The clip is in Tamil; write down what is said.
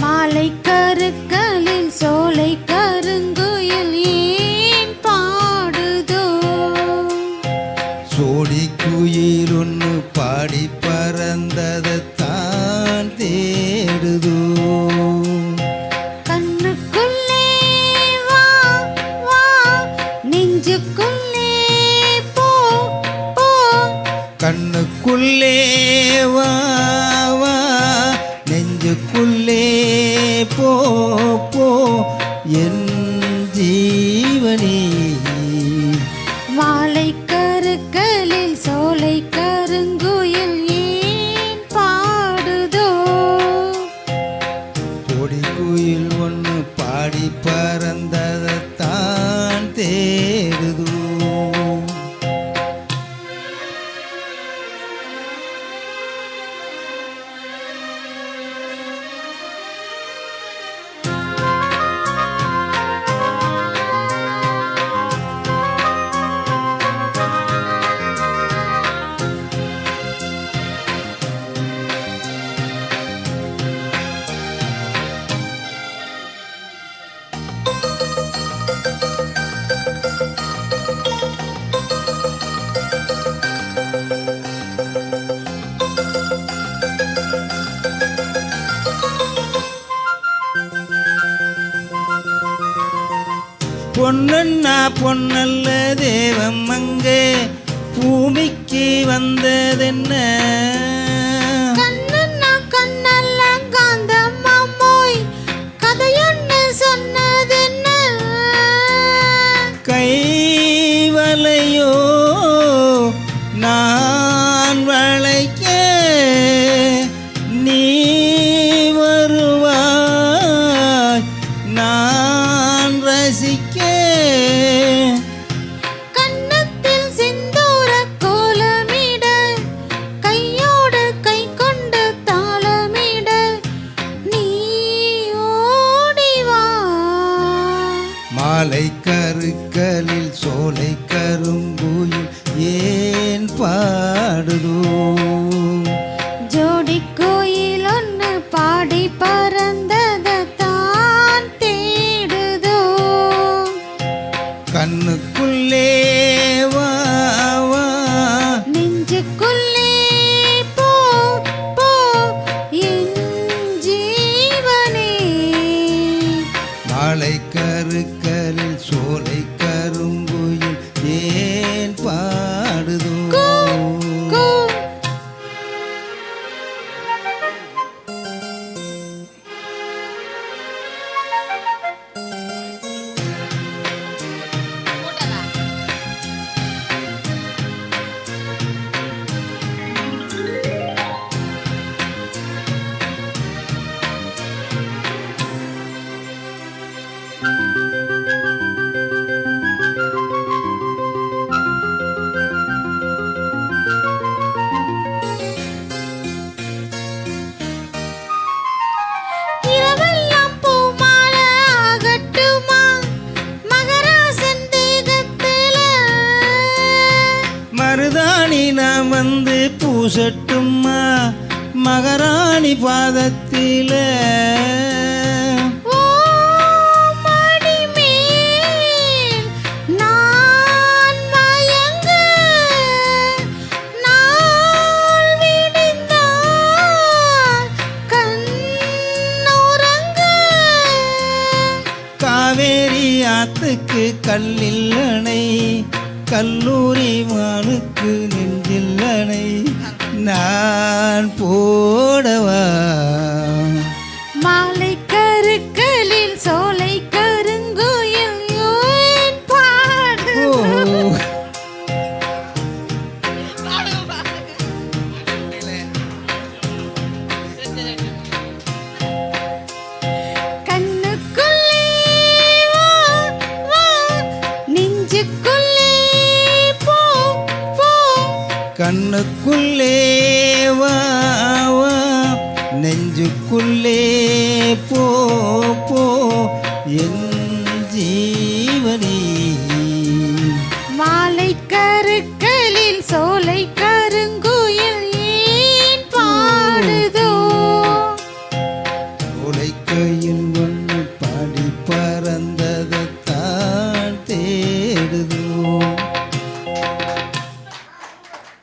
மாலை கருக்களில் சோலை கருங்குயில் ஏன் பாடுதோ? சோடி குயில் ஒன்று பாடி பறந்ததைத்தான் தேடுதோ? கண்ணுக்குள்ளே வா வா நெஞ்சுக்குள்ளே கண்ணுக்குள்ளே வா நெஞ்சுக்குள்ளே போ போ. என் ஜீவனே. பொன்னண்ணா பொன்னல்ல தேவம் அங்கே. பூமிக்கு வந்ததென்ன? ரசிக்க. கன்னத்தில் செந்தூர கோலமிட கையோடு கை கொண்டு தாளமிட நீ ஓடி வா. மாலை கருக்களில் சோலை கருங்குயில் ஏன் பாடுதோ? கண்ணுக்குள்ளே வா நெஞ்சுக்குள்ளே போ போ. என் ஜீவனே. மாலை கருக்களில் சோலை மருதாணி நான் வந்து பூசட்டுமா மகாராணி பாதத்தில. காவேரி ஆத்துக்கு கல்லில் அணை. கல்லூரி மானுக்கு நெஞ்சில்லனை நான் போடவா? கண்ணுக்குள்ளே வா நெஞ்சுக்குள்ளே போ போ. என் ஜீவனே.